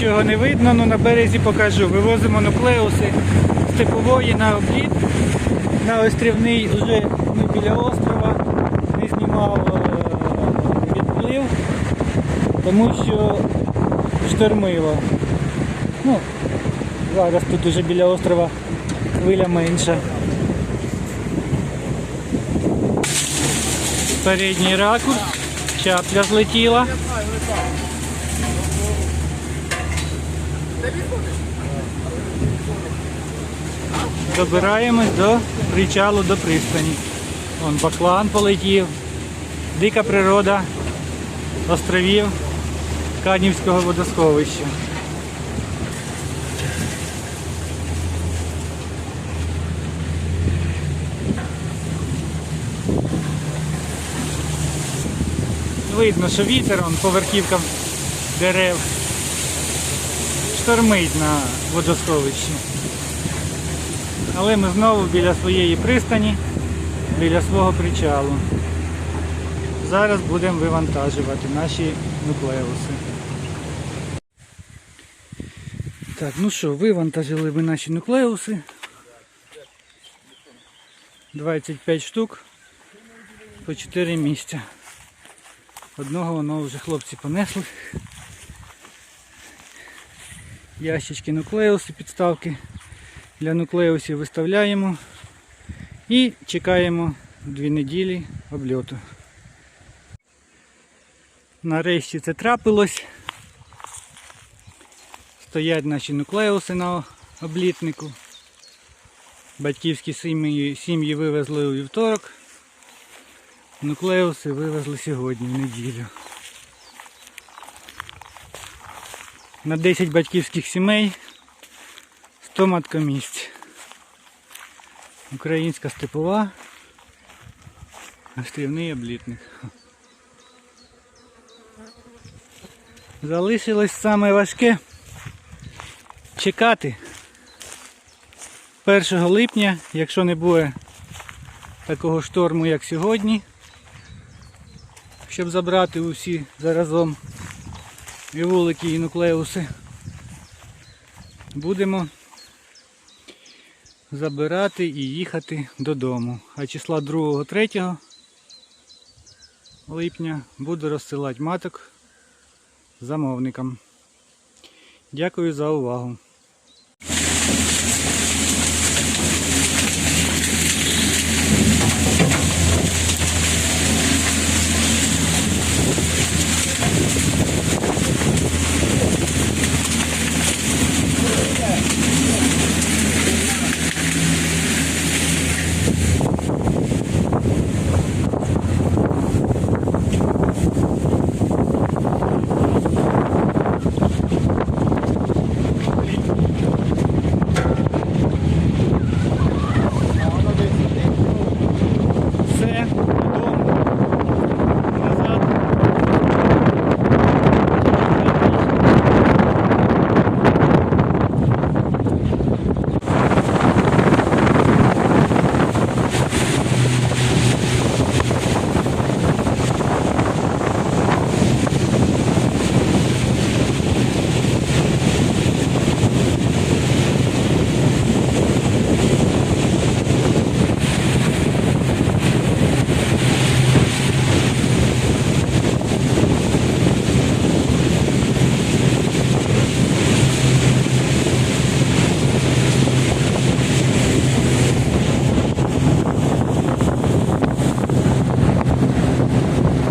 нічого не видно, ну на березі покажу. Вивозимо нуклеуси з типової на обліт, на острівний вже ми біля острова. Не знімав е, відплив, тому що штормило. Ну, зараз тут уже біля острова хвиля менша. Передній ракурс, чапля злетіла. Добираємось до причалу до пристані. Вон баклан полетів, дика природа островів Канівського водосховища. Видно, що вітер он, по верхівкам дерев штормить на водосховищі. Але ми знову біля своєї пристані, біля свого причалу. Зараз будемо вивантажувати наші нуклеуси. Так, ну що, вивантажили ми наші нуклеуси. 25 штук по 4 місця. Одного воно вже хлопці понесли. Ящички нуклеуси, підставки для нуклеусів виставляємо і чекаємо дві неділі обльоту. Нарешті це трапилось. Стоять наші нуклеуси на облітнику. Батьківські сім'ї, сім'ї вивезли у вівторок. Нуклеуси вивезли сьогодні, в неділю. На 10 батьківських сімей 100 маткомісць. Українська степова. Острівний облітник. Залишилось саме важке чекати 1 липня, якщо не буде такого шторму, як сьогодні, щоб забрати усі заразом і вулики, і нуклеуси. Будемо забирати і їхати додому. А числа 2-3 липня буду розсилати маток замовникам. Дякую за увагу.